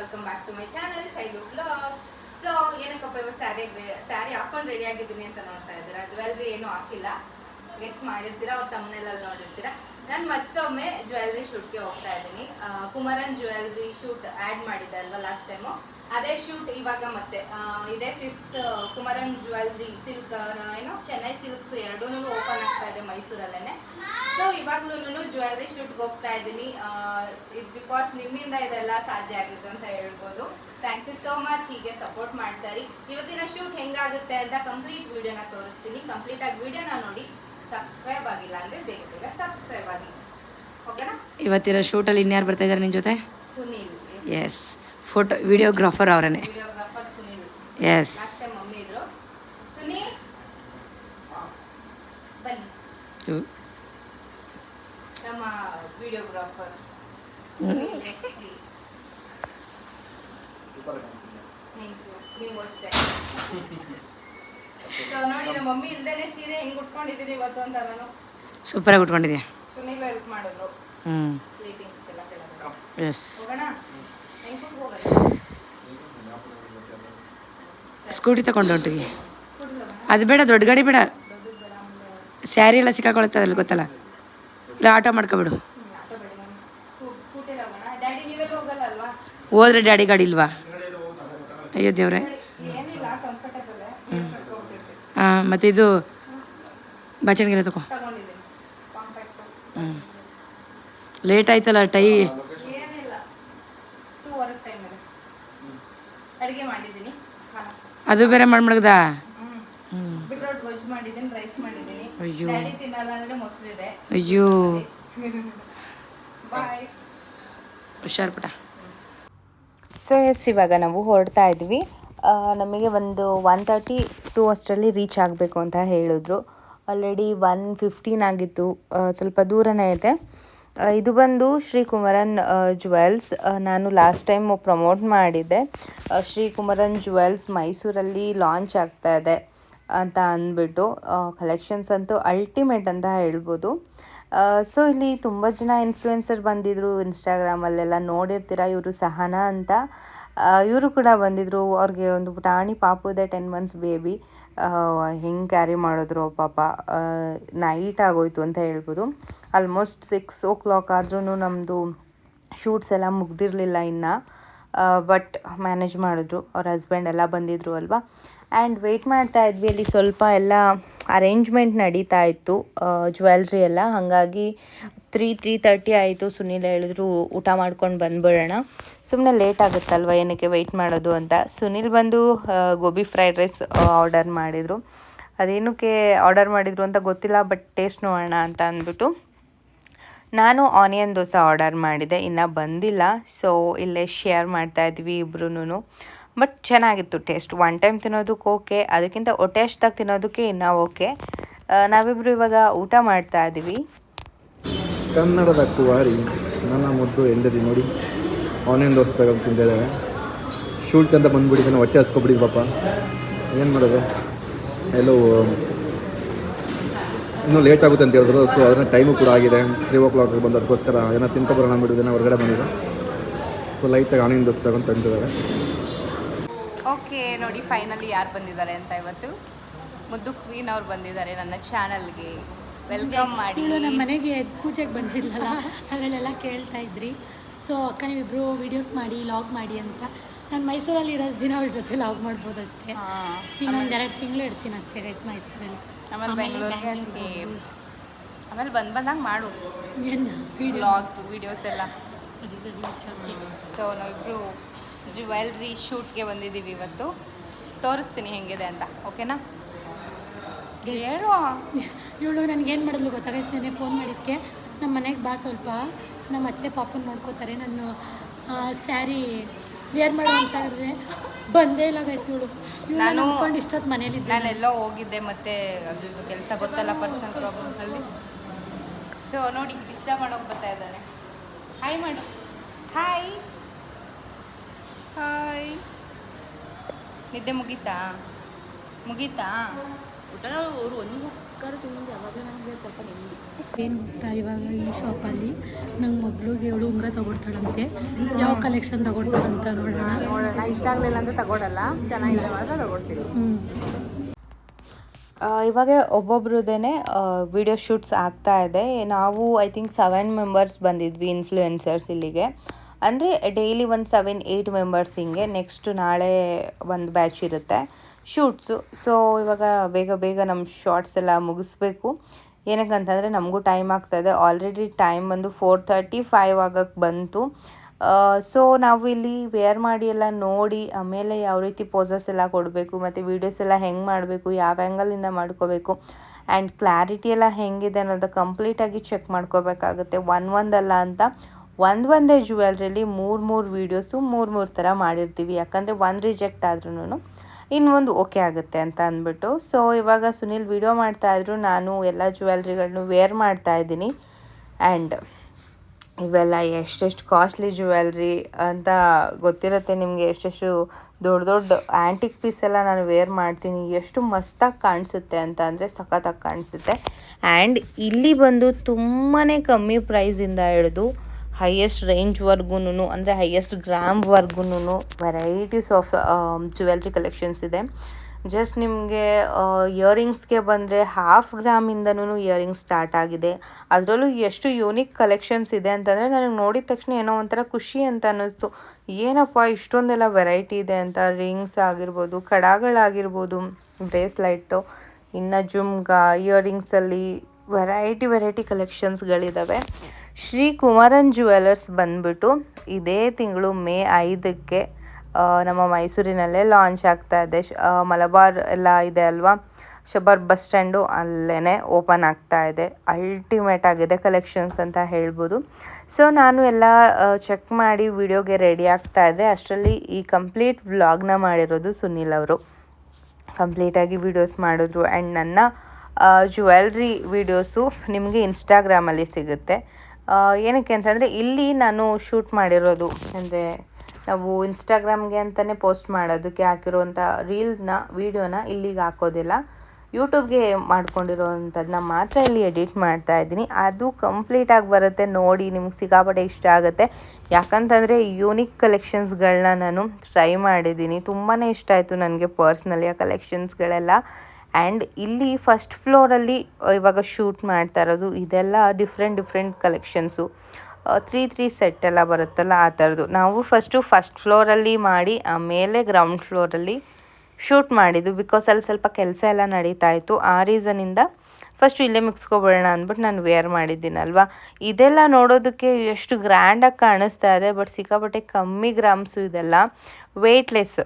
Welcome back to my channel Shailu blog so ಏನಕ್ಕಪ್ಪ ಇವಾಗ ಸ್ಯಾರಿ ಸ್ಯಾರಿ ಹಾಕೊಂಡು ರೆಡಿ ಆಗಿದ್ದೀನಿ ಅಂತ ನೋಡ್ತಾ ಇದ್ದೀರಾ? ಜ್ಯುವೆಲ್ರಿ ಏನೂ ಹಾಕಿಲ್ಲ. ಗೆಸ್ಟ್ ಮಾಡಿರ್ತೀರಾ? ಅವ್ರ ತಮ್ಮನೆಲ್ಲ ನೋಡಿರ್ತೀರಾ? ನಾನು ಮತ್ತೊಮ್ಮೆ ಜ್ಯುವೆಲ್ರಿ ಶೂಟ್ಗೆ ಹೋಗ್ತಾ ಇದ್ದೀನಿ. ಕುಮಾರನ್ ಜ್ಯುವೆಲ್ರಿ ಶೂಟ್ ಆ್ಯಡ್ ಮಾಡಿದ್ದೆ ಅಲ್ವಾ ಲಾಸ್ಟ್ ಟೈಮು ಅದೇ ಶೂಟ್ ಇವಾಗ ಮತ್ತೆ ಇದೇ ಫಿಫ್ತ್ ಕುಮಾರನ್ ಜ್ಯುವೆಲ್ರಿ ಸಿಲ್ಕ್ ಏನೋ ಚೆನ್ನೈ ಸಿಲ್ಕ್ಸ್ ಎರಡೂ ಓಪನ್ ಆಗ್ತಾ ಇದೆ ಮೈಸೂರಲ್ಲೇ ಸೊ ಇವಾಗ್ಲೂ ಜ್ಯುವೆಲ್ರಿ ಶೂಟ್ಗೆ ಹೋಗ್ತಾ ಇದ್ದೀನಿ. ಇದು ಬಿಕಾಸ್ ನಿಮ್ಮಿಂದ ಇದೆಲ್ಲ ಸಾಧ್ಯ ಆಗುತ್ತೆ ಅಂತ ಹೇಳ್ಬೋದು. ಥ್ಯಾಂಕ್ ಯು ಸೋ ಮಚ್ ಹೀಗೆ ಸಪೋರ್ಟ್ ಮಾಡ್ತಾರೆ ಇವತ್ತಿನ ಶೂಟ್ ಹೆಂಗಾಗುತ್ತೆ ಅಂತ ಕಂಪ್ಲೀಟ್ ವಿಡಿಯೋನ ತೋರಿಸ್ತೀನಿ. ಕಂಪ್ಲೀಟ್ ಆಗಿ ವಿಡಿಯೋನ ನೋಡಿ. ಸಬ್ಸ್ಕ್ರೈಬ್ ಆಗಿಲ್ಲ ಅಂದರೆ ಬೇಗ ಬೇಗ ಸಬ್ಸ್ಕ್ರೈಬ್ ಆಗಿ. ಓಕೆನಾ ಇವತ್ತಿನ ಶೂಟಲ್ಲಿ ಇನ್ಯಾರು ಬರ್ತಾ ಇದ್ದಾರೆ ನಿನ್ನ ಜೊತೆ? ಸುನೀಲ್ ಎಸ್ ಫೋಟೋ ವಿಡಿಯೋಗ್ರಾಫರ್ ಅವರೇ videographer Sunil. S last time mummy ಇದ್ರು. ಸುನೀಲ್? ಬನ್ನಿ. ನಮ್ಮ videographer Sunil S thank you ನೀವು ಅಷ್ಟೇ. ನೋಡಿ ನಮ್ಮ ಮಮ್ಮಿ ಇಲ್ದೇನೆ ಸೀರೆ ಹೆಂಗ್ ಉಟ್ಕೊಂಡಿದ್ದೀನಿ ಇವತ್ತು ಅಂತ ನಾನು. ಸೂಪರಾಗಿ ಉಟ್ಕೊಂಡಿದ್ಯಾ? ಸುನೀಲ್ ಹೆಲ್ಪ್ ಮಾಡಿದ್ರು. ಹ್ಞೂ ಎಸ್ ಸ್ಕೂಟಿ ತಗೊಂಡು ಹೊಂಟಿ ಅದು ಬೇಡ ದೊಡ್ಡ ಗಾಡಿ ಬೇಡ. ಸ್ಯಾರಿ ಎಲ್ಲ ಸಿಕ್ಕಾಕೊಳತ್ತೆ ಅದ್ರಲ್ಲಿ ಗೊತ್ತಲ್ಲ? ಇಲ್ಲ ಆಟೋ ಮಾಡ್ಕೊಬಿಡು. ಸ್ಕೂಟಿ ಹೋಗೋಣ. ಡ್ಯಾಡಿ ನೀವೆಲ್ಲ ಹೋಗಲ್ಲ ಅಲ್ವಾ? ಹೋದ್ರೆ ಡ್ಯಾಡಿ ಗಾಡಿ ಇಲ್ವಾ? ಅಯ್ಯೋ ದೇವ್ರೆ. ಮತ್ತು ಇದು ಬಚ್ಚಣಿಗೆಲ್ಲ ತಗೋ ಹ್ಞೂ ಲೇಟ್ ಆಯ್ತಲ್ಲ ಟೈ. ಅದು ಬೇರೆ ಮಾಡಿ ಮಾಡಿದ್ದೀನಿ ಅಯ್ಯೋ. ಅಯ್ಯೋ. ಬಾಯ್ ಹುಷಾರು ಪುಟ ಸೊ ಎಸ್ ಇವಾಗ ನಾವು ಹೊರಡ್ತಾ ಇದ್ವಿ. ನಮಗೆ ಒಂದು ಒನ್ ತರ್ಟಿ ಟೂ ಅಷ್ಟರಲ್ಲಿ ರೀಚ್ ಆಗಬೇಕು ಅಂತ ಹೇಳಿದ್ರು. ಆಲ್ರೆಡಿ ಒನ್ ಫಿಫ್ಟೀನ್ ಆಗಿತ್ತು. ಸ್ವಲ್ಪ ದೂರನೇ ಇದೆ. ಇದು ಬಂದು ಶ್ರೀ ಕುಮಾರನ್ ಜುವೆಲ್ಸ್ ನಾನು ಲಾಸ್ಟ್ ಟೈಮ್ ಪ್ರಮೋಟ್ ಮಾಡಿದ್ದೆ. ಶ್ರೀ ಕುಮಾರನ್ ಜುವೆಲ್ಸ್ ಮೈಸೂರಲ್ಲಿ ಲಾಂಚ್ ಆಗ್ತಾ ಇದೆ ಅಂತ ಅಂದ್ಬಿಟ್ಟು ಕಲೆಕ್ಷನ್ಸ್ ಅಂತೂ ಅಲ್ಟಿಮೇಟ್ ಅಂತ ಹೇಳ್ಬೋದು. ಸೊ ಇಲ್ಲಿ ತುಂಬ ಜನ ಇನ್ಫ್ಲುಯೆನ್ಸರ್ ಬಂದಿದ್ದರು ಇನ್ಸ್ಟಾಗ್ರಾಮಲ್ಲೆಲ್ಲ ನೋಡಿರ್ತೀರ ಇವರು ಸಹನಾ ಅಂತ. ಇವರು ಕೂಡ ಬಂದಿದ್ರು, ಅವ್ರಿಗೆ ಒಂದು ಪುಟಾಣಿ ಪಾಪು ಇದೆ ಟೆನ್ ಮಂತ್ಸ್ ಬೇಬಿ ಹೆಂಗೆ ಕ್ಯಾರಿ ಮಾಡಿದ್ರು ಪಾಪ. ನೈಟ್ ಆಗೋಯ್ತು ಅಂತ ಹೇಳ್ಬೋದು. ಆಲ್ಮೋಸ್ಟ್ ಸಿಕ್ಸ್ ಓ ಕ್ಲಾಕ್ ಆದ್ರೂ ನಮ್ಮದು ಶೂಟ್ಸ್ ಎಲ್ಲ ಮುಗ್ದಿರಲಿಲ್ಲ ಇನ್ನು. ಬಟ್ ಮ್ಯಾನೇಜ್ ಮಾಡಿದ್ರು. ಅವ್ರ ಹಸ್ಬೆಂಡ್ ಎಲ್ಲ ಬಂದಿದ್ರು ಅಲ್ವಾ? ಆ್ಯಂಡ್ ವೆಯ್ಟ್ ಮಾಡ್ತಾ ಇದ್ವಿ. ಅಲ್ಲಿ ಸ್ವಲ್ಪ ಎಲ್ಲ ಅರೇಂಜ್ಮೆಂಟ್ ನಡೀತಾ ಇತ್ತು. ಜ್ಯುವೆಲ್ರಿ ಎಲ್ಲ. ಹಾಗಾಗಿ ತ್ರೀ ತ್ರೀ ತರ್ಟಿ ಆಯಿತು ಸುನೀಲ್ ಹೇಳಿದ್ರು, ಊಟ ಮಾಡ್ಕೊಂಡು ಬಂದ್ಬಿಡೋಣ. ಸುಮ್ಮನೆ ಲೇಟ್ ಆಗುತ್ತಲ್ವ, ಏನಕ್ಕೆ ವೆಯ್ಟ್ ಮಾಡೋದು ಅಂತ. ಸುನೀಲ್ ಬಂದು ಗೋಬಿ ಫ್ರೈಡ್ ರೈಸ್ ಆರ್ಡರ್ ಮಾಡಿದರು. ಅದೇನಕ್ಕೆ ಆರ್ಡರ್ ಮಾಡಿದರು ಅಂತ ಗೊತ್ತಿಲ್ಲ ಬಟ್ ಟೇಸ್ಟ್ ನೋಡೋಣ ಅಂತ ಅಂದ್ಬಿಟ್ಟು. ನಾನು ಆನಿಯನ್ ದೋಸೆ ಆರ್ಡರ್ ಮಾಡಿದೆ, ಇನ್ನು ಬಂದಿಲ್ಲ. ಸೊ ಇಲ್ಲೇ ಶೇರ್ ಮಾಡ್ತಾ ಇದ್ವಿ ಇಬ್ರು ಬಟ್ ಚೆನ್ನಾಗಿತ್ತು ಟೇಸ್ಟ್ ಒನ್ ಟೈಮ್ ತಿನ್ನೋದಕ್ಕೆ ಓಕೆ ಅದಕ್ಕಿಂತ ಹೊಟ್ಟೆ ಅಷ್ಟಾಗಿ ತಿನ್ನೋದಕ್ಕೆ ಇನ್ನೂ ಓಕೆ ನಾವಿಬ್ಬರು ಇವಾಗ ಊಟ ಮಾಡ್ತಾ ಇದ್ದೀವಿ. ಕನ್ನಡದ ಕುವಾರಿ ನನ್ನ ಮುದ್ದು ಎಂದದಿ ನೋಡಿ. ಆನ್ಲೈನ್ ದೋಸೆ ತಗೊಂಡು ಶೂಟ್ ಅಂತ ಬಂದ್ಬಿಟ್ಟಿದ್ದಾನೆ, ಹೊಟ್ಟೆ ಹಸ್ಕೊಬಿಡಿ ಪಾಪ. ಏನು ಮಾಡೋದು? ಎಲ್ಲೋ, ಇನ್ನೂ ಲೇಟ್ ಆಗುತ್ತೆ ಅಂತ ಹೇಳಿದ್ರು ಸೊ ಅದನ್ನ ಟೈಮು ಕೂಡ ಆಗಿದೆ. ತ್ರೀ ಓ ಕ್ಲಾಕ್ ಬಂದು ಅದಕ್ಕೋಸ್ಕರ ಏನೋ ಬರೋಣ ಬಿಡೋದನ್ನ ಹೊರಗಡೆ ಬಂದಿದೆ. ಸೊ ಲೈಟಾಗಿ ಆನ್ಲೈನ್ ದೋಸೆ ತಗೊಂಡು ತಂದಿದ್ದಾರೆ. ಓಕೆ, ನೋಡಿ ಫೈನಲಿ ಯಾರು ಬಂದಿದ್ದಾರೆ ಅಂತ ಇವತ್ತು? ಮುದ್ದು ಕ್ವೀನ್ ಅವ್ರು ಬಂದಿದ್ದಾರೆ ನನ್ನ ಚಾನಲ್ಗೆ ವೆಲ್ಕಮ್ ಮಾಡಿ. ನಮ್ಮ ಮನೆಗೆ ಪೂಜೆಗೆ ಬಂದಿರಲಿಲ್ಲ ಅದರಲ್ಲೆಲ್ಲ ಕೇಳ್ತಾ ಇದ್ರಿ. ಸೊ ಅಕ್ಕ ನೀವಿಬ್ರು ವೀಡಿಯೋಸ್ ಮಾಡಿ ಲಾಗ್ ಮಾಡಿ ಅಂತ. ನಾನು ಮೈಸೂರಲ್ಲಿ ಇರೋ ದಿನ ಅವ್ರ ಜೊತೆ ಲಾಗ್ ಮಾಡ್ಬೋದು ಅಷ್ಟೇ. ಇನ್ನೊಂದು ಎರಡು ತಿಂಗಳು ಇರ್ತೀನಿ ಅಷ್ಟೇ ಗೈಸ್ ಮೈಸೂರಲ್ಲಿ. ಆಮೇಲೆ ಬೆಂಗಳೂರಿಗೆ ಅಷ್ಟೇ. ಆಮೇಲೆ ಬಂದು ಬಂದಾಗ ಮಾಡು. ಏನು ಲಾಗ್ ವಿಡಿಯೋಸ್ ಎಲ್ಲ. ಸರಿ ಸರಿ ಸೊ ನಾವಿಬ್ಬರು ಜ್ಯುವೆಲ್ರಿ ಶೂಟ್ಗೆ ಬಂದಿದ್ದೀವಿ ಇವತ್ತು. ತೋರಿಸ್ತೀನಿ ಹೆಂಗಿದೆ ಅಂತ ಓಕೆನಾ ಹೇಳು. ಇವಳು ನನಗೇನು ಮಾಡಿದ್ಲು ಗೊತ್ತಾಗಿಸ್ತೇನೆ ಫೋನ್ ಮಾಡಿದ್ದಕ್ಕೆ ನಮ್ಮ ಮನೆಗೆ ಬಾ ಸ್ವಲ್ಪ. ನಮ್ಮ ಅತ್ತೆ ಪಾಪನ ನೋಡ್ಕೋತಾರೆ. ನಾನು ಸ್ಯಾರಿ ವೇರ್ ಮಾಡೋ ಅಂತ ಇದ್ರೆ ಬಂದೇ ಇಲ್ಲ ಗೈಸ್ ಇವಳು. ನಾನು ನಾನು- ಅನ್ಕೊಂಡು ಇಷ್ಟೊತ್ತು ಮನೇಲಿ ಎಲ್ಲೋ ಹೋಗಿದ್ದೆ ಮತ್ತೆ ಅದು ಇದು ಕೆಲಸ ಗೊತ್ತಲ್ಲ ಪರ್ಸನಲ್ ಪ್ರಾಬ್ಲಮ್ಸಲ್ಲಿ ಸೊ ನೋಡಿ ಡಿಸ್ಟರ್ಬ್ ಮಾಡೋಕೆ ಬರ್ತಾ ಇದ್ದಾನೆ. ಹಾಯ್ ಮಾಡು ಹಾಯ್ ಹಾಯ್ ನಿದ್ದೆ ಮುಗೀತಾ? ಮುಗೀತಾ? ಅವರು ಒಂದು ಏನು ಗೊತ್ತಾ ಇವಾಗ ಈ ಶಾಪಲ್ಲಿ ನಂಗೆ ಮಗಳಿಗೆ ಇವಳು ಉಂಗ್ರ ತಗೊಡ್ತಾಳಂತೆ. ಯಾವ ಕಲೆಕ್ಷನ್ ತಗೊಡ್ತಾಳಂತ ನೋಡೋಣ. ನೋಡೋಣ. ಇಷ್ಟ ಆಗಲಿಲ್ಲ ಅಂತ ತಗೊಳಲ್ಲ. ಚೆನ್ನಾಗಿದ್ರೆ ಮಾತ್ರ ತಗೊಳ್ತೀನಿ. ಹ್ಞೂ ಆ, ಇವಾಗ ಒಬ್ಬೊಬ್ರದ್ದೇನೆ ವಿಡಿಯೋ ಶೂಟ್ಸ್ ಆಗ್ತಾ ಇದೆ. ನಾವು ಐ ಥಿಂಕ್ ಸೆವೆನ್ ಮೆಂಬರ್ಸ್ ಬಂದಿದ್ವಿ ಇನ್ಫ್ಲೂಯೆನ್ಸರ್ಸ್ ಇಲ್ಲಿಗೆ. ಅಂದರೆ ಡೈಲಿ ಒಂದು ಸೆವೆನ್ ಏಯ್ಟ್ ಮೆಂಬರ್ಸ್ ಹಿಂಗೆ ನೆಕ್ಸ್ಟ್ ನಾಳೆ ಒಂದು ಬ್ಯಾಚ್ ಇರುತ್ತೆ. ಶೂಟ್ಸು ಸೊ ಇವಾಗ ಬೇಗ ಬೇಗ ನಮ್ಮ ಶಾರ್ಟ್ಸ್ ಎಲ್ಲ ಮುಗಿಸ್ಬೇಕು. ಏನಕ್ಕಂತಂದರೆ ನಮಗೂ ಟೈಮ್ ಆಗ್ತಾಯಿದೆ ಆಲ್ರೆಡಿ ಟೈಮ್ ಬಂದು ಫೋರ್ ತರ್ಟಿ ಫೈವ್ ಆಗಕ್ಕೆ ಬಂತು. ಸೊ ನಾವು ಇಲ್ಲಿ ವೇರ್ ಮಾಡಿ ಎಲ್ಲ ನೋಡಿ, ಆಮೇಲೆ ಯಾವ ರೀತಿ ಪೋಸಸ್ ಎಲ್ಲ ಕೊಡಬೇಕು, ಮತ್ತು ವೀಡಿಯೋಸ್ ಎಲ್ಲ ಹೆಂಗೆ ಮಾಡಬೇಕು, ಯಾವ ಆ್ಯಂಗಲಿಂದ ಮಾಡ್ಕೋಬೇಕು ಆ್ಯಂಡ್ ಕ್ಲಾರಿಟಿ ಎಲ್ಲ ಹೆಂಗಿದೆ ಅನ್ನೋದು ಕಂಪ್ಲೀಟಾಗಿ ಚೆಕ್ ಮಾಡ್ಕೋಬೇಕಾಗುತ್ತೆ. ಒನ್ ಒಂದಲ್ಲ ಅಂತ. ಒಂದು ಒಂದೇ ಜ್ಯುವೆಲ್ರಿಲಿ ಮೂರು ಮೂರು ವೀಡಿಯೋಸು ಮೂರು ಮೂರು ಥರ ಮಾಡಿರ್ತೀವಿ. ಯಾಕಂದರೆ ಒಂದು ರಿಜೆಕ್ಟ್ ಆದ್ರೂ ಇನ್ನೊಂದು ಓಕೆ ಆಗುತ್ತೆ ಅಂತ ಅಂದ್ಬಿಟ್ಟು. ಸೊ ಇವಾಗ ಸುನಿಲ್ ವಿಡಿಯೋ ಮಾಡ್ತಾಯಿದ್ರು ನಾನು ಎಲ್ಲ ಜ್ಯುವೆಲ್ರಿಗಳನ್ನೂ ವೇರ್ ಮಾಡ್ತಾ ಇದ್ದೀನಿ. ಆ್ಯಂಡ್ ಇವೆಲ್ಲ ಎಷ್ಟೆಷ್ಟು ಕಾಸ್ಟ್ಲಿ ಜ್ಯುವೆಲ್ರಿ ಅಂತ ಗೊತ್ತಿರುತ್ತೆ ನಿಮಗೆ. ಎಷ್ಟೆಷ್ಟು ದೊಡ್ಡ ದೊಡ್ಡ ಆ್ಯಂಟಿಕ್ ಪೀಸ್ ಎಲ್ಲ ನಾನು ವೇರ್ ಮಾಡ್ತೀನಿ. ಎಷ್ಟು ಮಸ್ತಾಗಿ ಕಾಣಿಸುತ್ತೆ ಅಂತ ಅಂದರೆ ಸಖತ್ತಾಗಿ ಕಾಣಿಸುತ್ತೆ. ಆ್ಯಂಡ್ ಇಲ್ಲಿ ಬಂದು ತುಂಬಾ ಕಮ್ಮಿ ಪ್ರೈಸಿಂದ ಹಿಡಿದು ಹೈಯೆಸ್ಟ್ ರೇಂಜ್ವರ್ಗು ಅಂದರೆ ಹೈಯೆಸ್ಟ್ ಗ್ರಾಮ್ವರ್ಗು ವೆರೈಟೀಸ್ ಆಫ್ ಜ್ಯುವೆಲ್ರಿ ಕಲೆಕ್ಷನ್ಸ್ ಇದೆ. ಜಸ್ಟ್ ನಿಮಗೆ ಇಯರಿಂಗ್ಸ್ಗೆ ಬಂದರೆ ಹಾಫ್ ಗ್ರಾಮಿಂದನೂ ಇಯರಿಂಗ್ಸ್ ಸ್ಟಾರ್ಟ್ ಆಗಿದೆ. ಅದರಲ್ಲೂ ಎಷ್ಟು ಯೂನಿಕ್ ಕಲೆಕ್ಷನ್ಸ್ ಇದೆ ಅಂತಂದರೆ ನನಗೆ ನೋಡಿದ ತಕ್ಷಣ ಏನೋ ಒಂಥರ ಖುಷಿ ಅಂತ ಅನ್ನಿಸ್ತು. ಏನಪ್ಪ, ಇಷ್ಟೊಂದೆಲ್ಲ ವೆರೈಟಿ ಇದೆ ಅಂತ. ರಿಂಗ್ಸ್ ಆಗಿರ್ಬೋದು, ಕಡಗಳಾಗಿರ್ಬೋದು ಬ್ರೇಸ್ಲೈಟು ಇನ್ನು ಜುಮ್ಗ ಇಯರಿಂಗ್ಸಲ್ಲಿ ವೆರೈಟಿ ವೆರೈಟಿ ಕಲೆಕ್ಷನ್ಸ್ಗಳಿದ್ದಾವೆ ಶ್ರೀ ಕುಮಾರನ್ ಜ್ಯುವೆಲರ್ಸ್ ಬಂದ್ಬಿಟ್ಟು ಇದೇ ತಿಂಗಳು ಮೇ ಐದಕ್ಕೆ ನಮ್ಮ ಮೈಸೂರಿನಲ್ಲೇ ಲಾಂಚ್ ಆಗ್ತಾ ಇದೆ. ಮಲಬಾರ್ ಎಲ್ಲ ಇದೆ ಅಲ್ವಾ? ಶಬರ್ ಬಸ್ ಸ್ಟ್ಯಾಂಡು ಅಲ್ಲೇ ಓಪನ್ ಆಗ್ತಾ ಇದೆ. ಅಲ್ಟಿಮೇಟ್ ಆಗಿದೆ ಕಲೆಕ್ಷನ್ಸ್ ಅಂತ ಹೇಳ್ಬೋದು. ಸೊ, ನಾನು ಎಲ್ಲ ಚೆಕ್ ಮಾಡಿ ವಿಡಿಯೋಗೆ ರೆಡಿ ಆಗ್ತಾ ಇದೆ ಅಷ್ಟರಲ್ಲಿ ಈ ಕಂಪ್ಲೀಟ್ ವ್ಲಾಗ್ನ ಮಾಡಿರೋದು ಸುನಿಲ್ ಅವರು. ಕಂಪ್ಲೀಟಾಗಿ ವೀಡಿಯೋಸ್ ಮಾಡಿದ್ರು. ಆ್ಯಂಡ್ ನನ್ನ ಜ್ಯುವೆಲ್ರಿ ವೀಡಿಯೋಸು ನಿಮಗೆ ಇನ್ಸ್ಟಾಗ್ರಾಮಲ್ಲಿ ಸಿಗುತ್ತೆ. ಏನಕ್ಕೆ ಅಂತಂದರೆ ಇಲ್ಲಿ ನಾನು ಶೂಟ್ ಮಾಡಿರೋದು, ಅಂದರೆ ನಾವು ಇನ್ಸ್ಟಾಗ್ರಾಮ್ಗೆ ಅಂತಲೇ ಪೋಸ್ಟ್ ಮಾಡೋದಕ್ಕೆ ಹಾಕಿರುವಂಥ ರೀಲ್ನ ವೀಡಿಯೋನ ಇಲ್ಲಿಗೆ ಹಾಕೋದಿಲ್ಲ. ಯೂಟ್ಯೂಬ್ಗೆ ಮಾಡ್ಕೊಂಡಿರೋವಂಥದ್ದನ್ನ ಮಾತ್ರ ಇಲ್ಲಿ ಎಡಿಟ್ ಮಾಡ್ತಾ ಇದ್ದೀನಿ. ಅದು ಕಂಪ್ಲೀಟಾಗಿ ಬರುತ್ತೆ, ನೋಡಿ ನಿಮ್ಗೆ ಸಿಕ್ಕಾಪಟ್ಟೆ ಇಷ್ಟ ಆಗುತ್ತೆ. ಯಾಕಂತಂದರೆ ಯೂನಿಕ್ ಕಲೆಕ್ಷನ್ಸ್ಗಳನ್ನ ನಾನು ಟ್ರೈ ಮಾಡಿದ್ದೀನಿ. ತುಂಬಾ ಇಷ್ಟ ಆಯಿತು ನನಗೆ ಪರ್ಸ್ನಲಿ ಆ ಕಲೆಕ್ಷನ್ಸ್ಗಳೆಲ್ಲ ಆ್ಯಂಡ್ ಇಲ್ಲಿ ಫಸ್ಟ್ ಫ್ಲೋರಲ್ಲಿ ಇವಾಗ ಶೂಟ್ ಮಾಡ್ತಾ ಇರೋದು ಇದೆಲ್ಲ different different collections three three set ಎಲ್ಲ ಬರುತ್ತಲ್ಲ ಆ ಥರದ್ದು. ನಾವು ಫಸ್ಟು ಫಸ್ಟ್ ಫ್ಲೋರಲ್ಲಿ ಮಾಡಿ, ಆಮೇಲೆ ಗ್ರೌಂಡ್ ಫ್ಲೋರಲ್ಲಿ ಶೂಟ್ ಮಾಡಿದ್ದು. ಬಿಕಾಸ್ ಅಲ್ಲಿ ಸ್ವಲ್ಪ ಕೆಲಸ ಎಲ್ಲ ನಡೀತಾ ಇತ್ತು. ಆ ರೀಸನಿಂದ ಫಸ್ಟು ಇಲ್ಲೇ ಮುಗಿಸ್ಕೊಬಿಡೋಣ ಅಂದ್ಬಿಟ್ಟು ನಾನು ವೇರ್ ಮಾಡಿದ್ದೀನಲ್ವಾ ಇದೆಲ್ಲ ನೋಡೋದಕ್ಕೆ ಎಷ್ಟು ಗ್ರ್ಯಾಂಡಾಗಿ ಕಾಣಿಸ್ತಾ ಇದೆ. ಬಟ್ ಸಿಕ್ಕಾಪಟ್ಟೆ ಕಮ್ಮಿ ಗ್ರಾಮ್ಸು ಇದೆಲ್ಲ. ವೆಯ್ಟ್ಲೆಸ್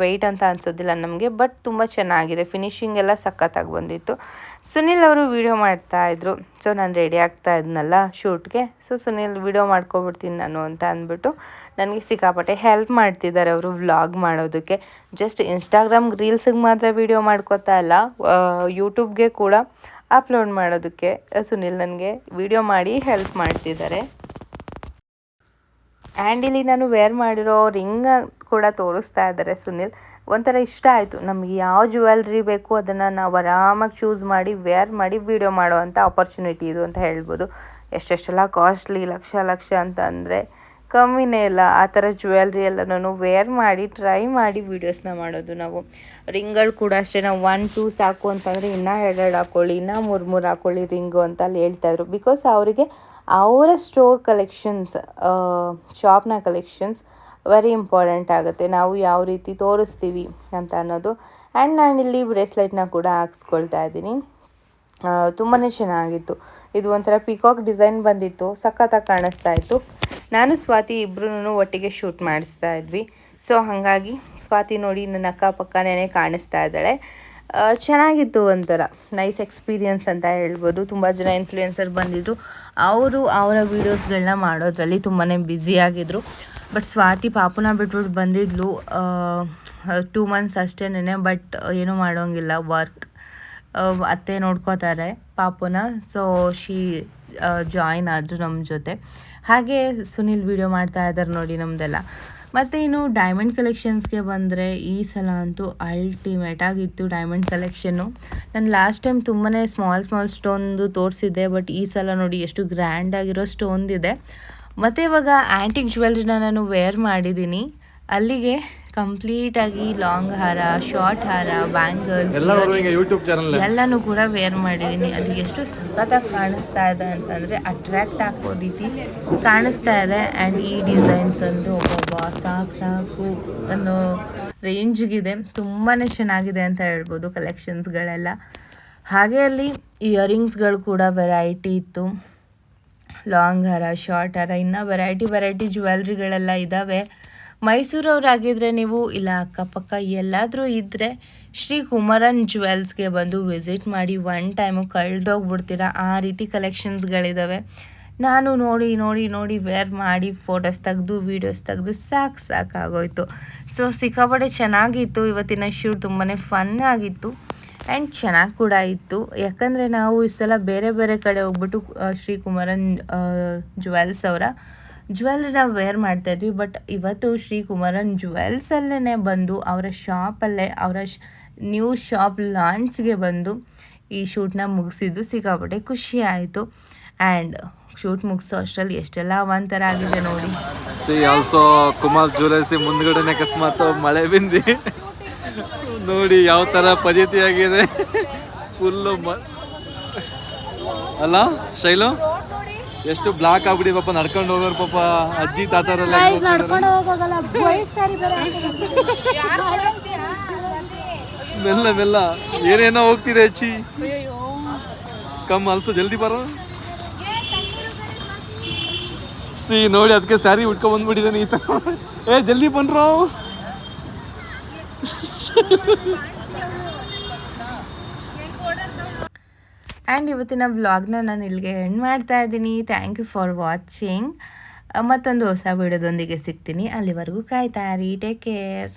ವೆಯ್ಟ್ ಅಂತ ಅನ್ಸೋದಿಲ್ಲ ನಮಗೆ ಬಟ್ ತುಂಬ ಚೆನ್ನಾಗಿದೆ. ಫಿನಿಶಿಂಗ್ ಎಲ್ಲ ಸಖತ್ತಾಗಿ ಬಂದಿತ್ತು. ಸುನಿಲ್ ಅವರು ವಿಡಿಯೋ ಮಾಡ್ತಾ ಇದ್ರು. ಸೊ ನಾನು ರೆಡಿ ಆಗ್ತಾ ಇದ್ನಲ್ಲ ಶೂಟ್ಗೆ ಸೊ ಸುನಿಲ್ ವಿಡಿಯೋ ಮಾಡ್ಕೊಬಿಡ್ತೀನಿ ನಾನು ಅಂತ ಅಂದ್ಬಿಟ್ಟು ನನಗೆ ಸಿಕ್ಕಾಪಟ್ಟೆ ಹೆಲ್ಪ್ ಮಾಡ್ತಿದ್ದಾರೆ ಅವರು ವ್ಲಾಗ್ ಮಾಡೋದಕ್ಕೆ. ಜಸ್ಟ್ ಇನ್ಸ್ಟಾಗ್ರಾಮ್ ರೀಲ್ಸಿಗೆ ಮಾತ್ರ ವಿಡಿಯೋ ಮಾಡ್ಕೋತಾ ಇಲ್ಲ. ಯೂಟ್ಯೂಬ್ಗೆ ಕೂಡ ಅಪ್ಲೋಡ್ ಮಾಡೋದಕ್ಕೆ ಸುನಿಲ್ ನನಗೆ ವಿಡಿಯೋ ಮಾಡಿ ಹೆಲ್ಪ್ ಮಾಡ್ತಿದ್ದಾರೆ. ಆ್ಯಂಡ್ ಇಲ್ಲಿ ನಾನು ವೇರ್ ಮಾಡಿರೋ ರಿಂಗ್ ಕೂಡ ತೋರಿಸ್ತಾ ಇದ್ದಾರೆ ಸುನಿಲ್. ಒಂಥರ ಇಷ್ಟ ಆಯಿತು. ನಮಗೆ ಯಾವ ಜ್ಯುವೆಲ್ರಿ ಬೇಕು ಅದನ್ನು ನಾವು ಆರಾಮಾಗಿ ಚೂಸ್ ಮಾಡಿ ವೇರ್ ಮಾಡಿ ವೀಡಿಯೋ ಮಾಡುವಂಥ ಆಪರ್ಚುನಿಟಿ ಇದು ಅಂತ ಹೇಳ್ಬೋದು. ಎಷ್ಟೆಷ್ಟೆಲ್ಲ ಕಾಸ್ಟ್ಲಿ ಲಕ್ಷ ಲಕ್ಷ ಅಂತ ಅಂದರೆ ಕಮ್ಮಿನೇ ಇಲ್ಲ. ಆ ಥರ ಜ್ಯುವೆಲ್ರಿ ಎಲ್ಲನೂ ವೇರ್ ಮಾಡಿ ಟ್ರೈ ಮಾಡಿ ವೀಡಿಯೋಸ್ನ ಮಾಡೋದು ನಾವು. ರಿಂಗ್ಗಳು ಕೂಡ ಅಷ್ಟೇ. ನಾವು ಒನ್ ಟೂ ಸಾಕು ಅಂತಂದರೆ ಇನ್ನೂ ಎರಡೆರಡು ಹಾಕ್ಕೊಳ್ಳಿ ಇನ್ನೂ ಮೂರು ಮೂರು ಹಾಕ್ಕೊಳ್ಳಿ ರಿಂಗು ಅಂತ ಅಲ್ಲಿ ಹೇಳ್ತಾಯಿದ್ರು ಬಿಕಾಸ್ ಅವರಿಗೆ ಅವರ ಸ್ಟೋರ್ ಕಲೆಕ್ಷನ್ಸ್ ಶಾಪ್ನ ಕಲೆಕ್ಷನ್ಸ್ ವೆರಿ ಇಂಪಾರ್ಟೆಂಟ್ ಆಗುತ್ತೆ. ನಾವು ಯಾವ ರೀತಿ ತೋರಿಸ್ತೀವಿ ಅಂತ ಅನ್ನೋದು. ಆ್ಯಂಡ್ ನಾನಿಲ್ಲಿ ಬ್ರೇಸ್ಲೆಟ್ನ ಕೂಡ ಹಾಕ್ಸ್ಕೊಳ್ತಾ ಇದ್ದೀನಿ. ತುಂಬಾ ಚೆನ್ನಾಗಿತ್ತು. ಇದು ಒಂಥರ ಪಿಕಾಕ್ ಡಿಸೈನ್ ಬಂದಿತ್ತು. ಸಖತ್ತಾಗಿ ಕಾಣಿಸ್ತಾ ಇತ್ತು. ನಾನು ಸ್ವಾತಿ ಇಬ್ಬರೂ ಒಟ್ಟಿಗೆ ಶೂಟ್ ಮಾಡಿಸ್ತಾ ಇದ್ವಿ. ಸೊ ಹಾಗಾಗಿ ಸ್ವಾತಿ ನೋಡಿ ನನ್ನ ಅಕ್ಕಪಕ್ಕನೇ ಕಾಣಿಸ್ತಾ ಇದ್ದಾಳೆ. ಚೆನ್ನಾಗಿತ್ತು ಒಂಥರ. ನೈಸ್ ಎಕ್ಸ್ಪೀರಿಯನ್ಸ್ ಅಂತ ಹೇಳ್ಬೋದು. ತುಂಬ ಜನ ಇನ್ಫ್ಲೂಯೆನ್ಸರ್ ಬಂದಿದ್ರು. ಅವರು ಅವರ ವೀಡಿಯೋಸ್ಗಳನ್ನ ಮಾಡೋದ್ರಲ್ಲಿ ತುಂಬಾ ಬ್ಯುಸಿಯಾಗಿದ್ದರು ಬಟ್ ಸ್ವಾತಿ ಪಾಪುನ ಬಿಟ್ಬಿಟ್ಟು ಬಂದಿದ್ಲು ಟೂ ಮಂತ್ಸ್ ಅಷ್ಟೇನೆ ಬಟ್ ಏನೂ ಮಾಡೋಂಗಿಲ್ಲ ವರ್ಕ್ ಅತ್ತೆ ನೋಡ್ಕೋತಾರೆ ಪಾಪುನ. ಸೊ ಶಿ ಜಾಯಿನ್ ಆದರು ನಮ್ಮ ಜೊತೆ. ಹಾಗೆ ಸುನಿಲ್ ವಿಡಿಯೋ ಮಾಡ್ತಾ ಇದ್ದಾರೆ ನೋಡಿ ನಮ್ಮದೆಲ್ಲ ಮತ್ತು ಇನ್ನು ಡೈಮಂಡ್ ಕಲೆಕ್ಷನ್ಸ್ಗೆ ಬಂದರೆ ಈ ಸಲ ಅಂತೂ ಅಲ್ಟಿಮೇಟ್ ಆಗಿತ್ತು ಡೈಮಂಡ್ ಕಲೆಕ್ಷನ್ನು ನಾನು ಲಾಸ್ಟ್ ಟೈಮ್ ತುಂಬಾ ಸ್ಮಾಲ್ ಸ್ಮಾಲ್ ಸ್ಟೋನ್ದು ತೋರಿಸಿದ್ದೆ ಬಟ್ ಈ ಸಲ ನೋಡಿ ಎಷ್ಟು ಗ್ರ್ಯಾಂಡ್ ಆಗಿರೋ ಸ್ಟೋನ್ದಿದೆ ಮತ್ತು ಇವಾಗ ಆ್ಯಂಟಿಕ್ ಜ್ಯುವೆಲ್ರಿನ ನಾನು ವೇರ್ ಮಾಡಿದ್ದೀನಿ ಅಲ್ಲಿಗೆ ಕಂಪ್ಲೀಟಾಗಿ ಲಾಂಗ್ ಹಾರ ಶಾರ್ಟ್ ಹಾರ ಬ್ಯಾಂಗಲ್ಸ್ ಎಲ್ಲನೂ ಕೂಡ ವೇರ್ ಮಾಡಿದ್ದೀನಿ ಅದು ಎಷ್ಟು ಸಖತ್ತಾಗಿ ಕಾಣಿಸ್ತಾ ಇದೆ ಅಂತಂದರೆ ಅಟ್ರಾಕ್ಟ್ ಆಗೋ ರೀತಿ ಕಾಣಿಸ್ತಾ ಇದೆ. ಆ್ಯಂಡ್ ಈ ಡಿಸೈನ್ಸ್ ಅಂದ್ರೆ ಒಬ್ಬೊಬ್ಬ ಸಾಕು ಸಾಕು ಅನ್ನೋ ರೇಂಜ್ಗಿದೆ ತುಂಬಾ ಚೆನ್ನಾಗಿದೆ ಅಂತ ಹೇಳ್ಬೋದು ಕಲೆಕ್ಷನ್ಸ್ಗಳೆಲ್ಲ ಹಾಗೆ ಅಲ್ಲಿ ಇಯರಿಂಗ್ಸ್ಗಳು ಕೂಡ ವೆರೈಟಿ ಇತ್ತು. ಲಾಂಗ್ ಹರ ಶಾರ್ಟ್ ಹರ ಇನ್ನೂ ವೆರೈಟಿ ವೆರೈಟಿ ಜ್ಯುವೆಲ್ರಿಗಳೆಲ್ಲ ಇದ್ದಾವೆ ಮೈಸೂರವ್ರಾಗಿದ್ದರೆ ನೀವು, ಇಲ್ಲ ಅಕ್ಕಪಕ್ಕ, ಎಲ್ಲಾದರೂ ಇದ್ದರೆ ಶ್ರೀ ಕುಮರನ್ ಜ್ಯುವೆಲ್ಸ್ಗೆ ಬಂದು ವಿಸಿಟ್ ಮಾಡಿ ಒನ್ ಟೈಮು ಕಳೆದೋಗ್ಬಿಡ್ತೀರಾ? ಆ ರೀತಿ ಕಲೆಕ್ಷನ್ಸ್ಗಳಿದ್ದಾವೆ ನಾನು ನೋಡಿ ನೋಡಿ ನೋಡಿ ವೇರ್ ಮಾಡಿ ಫೋಟೋಸ್ ತೆಗೆದು ವೀಡಿಯೋಸ್ ತೆಗೆದು ಸಾಕು ಸಾಕಾಗೋಯಿತು ಸೊ ಸಿಕ್ಕಾಪಟ್ಟೆ ಚೆನ್ನಾಗಿತ್ತು. ಇವತ್ತಿನ ಶೂಟ್ ತುಂಬಾ ಫನ್ ಆಗಿತ್ತು. ಆ್ಯಂಡ್ ಚೆನ್ನಾಗಿ ಕೂಡ ಇತ್ತು. ಯಾಕಂದರೆ ನಾವು ಈ ಸಲ ಬೇರೆ ಬೇರೆ ಕಡೆ ಹೋಗ್ಬಿಟ್ಟು ಶ್ರೀ ಕುಮಾರನ್ ಜುವೆಲ್ಸ್ ಅವರ ಜ್ಯುವೆಲ್ರಿನ ವೇರ್ ಮಾಡ್ತಾಯಿದ್ವಿ ಬಟ್ ಇವತ್ತು ಶ್ರೀ ಕುಮಾರನ್ ಜ್ಯುವೆಲ್ಸಲ್ಲೇ ಬಂದು ಅವರ ಶಾಪಲ್ಲೇ, ಅವರ ನ್ಯೂ ಶಾಪ್ ಲಾಂಚ್ಗೆ ಬಂದು ಈ ಶೂಟ್ನ ಮುಗಿಸಿದ್ದು ಸಿಕ್ಕಾಪಟ್ಟೆ ಖುಷಿ ಆಯಿತು. ಆ್ಯಂಡ್ ಶೂಟ್ ಮುಗಿಸೋ ಅಷ್ಟರಲ್ಲಿ ಎಷ್ಟೆಲ್ಲ ಒಂಥರ ಆಗಿದೆ ನೋಡಿ. ಸಿ ಆಲ್ಸೋ ಕುಮಾರ್ ಜುವೆಲ್ಸಿ ಮುಂದ್ಗಡೆನೆ ಅಕಸ್ಮಾತ್ ಮಳೆ ಬಿಂದಿ. ನೋಡಿ ಯಾವ ಥರ ಪದ್ಧತಿ ಆಗಿದೆ. ಫುಲ್ಲು ಅಲ್ಲ, ಶೈಲು? ಎಷ್ಟು ಬ್ಲಾಕ್ ಆಗ್ಬಿಡಿ ಪಾಪ ನಡ್ಕೊಂಡು ಹೋಗೋರು ಪಾಪ ಅಜ್ಜಿ ತಾತಾರೆಲ್ಲ ಮೆಲ್ಲ ಮೆಲ್ಲ. ಏನೇನೋ ಹೋಗ್ತಿದೆ ಅಜ್ಜಿ. ಕಮ್ ಅಲ್ಸು ಜಲ್ದಿ ಬರೋ. ಸಿ ನೋಡಿ ಅದಕ್ಕೆ ಸ್ಯಾರಿ ಉಟ್ಕೊ ಬಂದ್ಬಿಟ್ಟಿದ್ದಾನೆ ಈತ ಏ ಜಲ್ದಿ ಬನ್ರೋ ಆ್ಯಂಡ್ ಇವತ್ತಿನ ವ್ಲಾಗ್ನ ನಾನು ಇಲ್ಲಿಗೆ ಎಂಡ್ ಮಾಡ್ತಾ ಇದ್ದೀನಿ. ಥ್ಯಾಂಕ್ ಯು ಫಾರ್ ವಾಚಿಂಗ್ ಮತ್ತೊಂದು ಹೊಸ ವಿಡಿಯೋದೊಂದಿಗೆ ಸಿಗ್ತೀನಿ. ಅಲ್ಲಿವರೆಗೂ ಕಾಯ್ತಾ ರೀ ಟೇಕ್ ಕೇರ್